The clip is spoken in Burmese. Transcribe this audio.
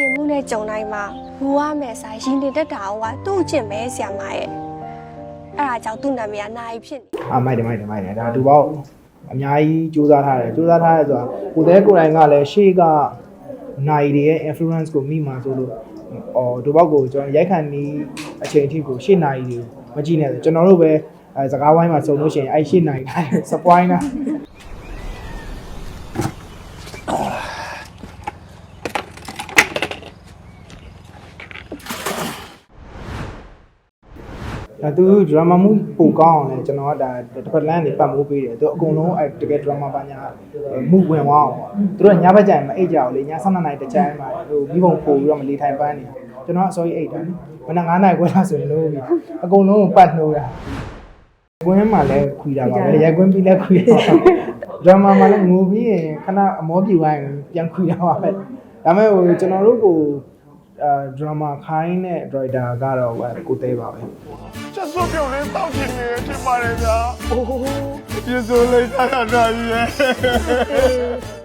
ကျင်မှုနဲ့ကြုံတိုင်းမှာဘူရမယ်ဆိုင်ရင်တင်တက်တာကသူ့အကျင့်ပဲဆရာမရဲ့အဲ့ဒါကြောင့်သူ့နာမည်ကနိုင်ဖြစ်နေအာမိုက်တယ်မိုက်တယ်မိုက်တယ်ဒါတူပေါ့အများကြီးစူးစမ်းထားတယ်စူးစမ်းထားတယ်ဆိုတာကိုသေးကိုယ်တိုင်ကလည်းရှေ့ကနိုင်တွေရဲ့ influence ကိုမိမှာဆိုလို့အော်တူပေါ့ကိုကျွန်တော်ရိုက်ခံနေအချိန်အထိကိုရှေ့နိုင်တွေကိုမကြည့်နဲ့ဆိုကျွန်တော်တို့ပဲအဲစကားဝိုင်းမှာစုံလို့ရှိရင်အဲ့ရှေ့နိုင်တိုင်း spoil နာ ဒါသူ drama မှုပိုကောင်းအောင်လဲကျွန်တော်ကဒါတစ်ဖက်လမ်းနေပတ်မိုးပေးတယ်သူအကုန်လုံးအဲတကယ် drama ပါညာမှုဝင်သွားအောင်ပေါ့သူတို့ကညဘက်ကျရင်မအိတ်ကြအောင်လေည7နာရီတချမ်းမှာဟိုမိဘုံပို့ပြီးတော့မလေးထိုင်ပန်းနေကျွန်တော်အစောကြီးအိတ်တာမနက်9နာရီခွဲလာဆိုရင်လို့ပြီအကုန်လုံးကိုပတ်နှိုးတာကွင်းမှာလည်းခွီတာပါပဲရိုက်ကွင်းပြီးလည်းခွီတာ drama မှာလည်းငိုပြီးရင်ခဏအမောပြူသွားရင်ပြန်ခွီတာပါပဲဒါပေမဲ့ဟိုကျွန်တော်တို့ကို ဒရမာခိုင်းတဲ့ director ကတော့ကိုသေးပါပဲချက်စုပ်ပြုတ်လေးတောက်ချင်နေတယ်ထင်ပါတယ်ဗျာအိုးပြည့်စုံလေးစားရတာကြီးရဲ့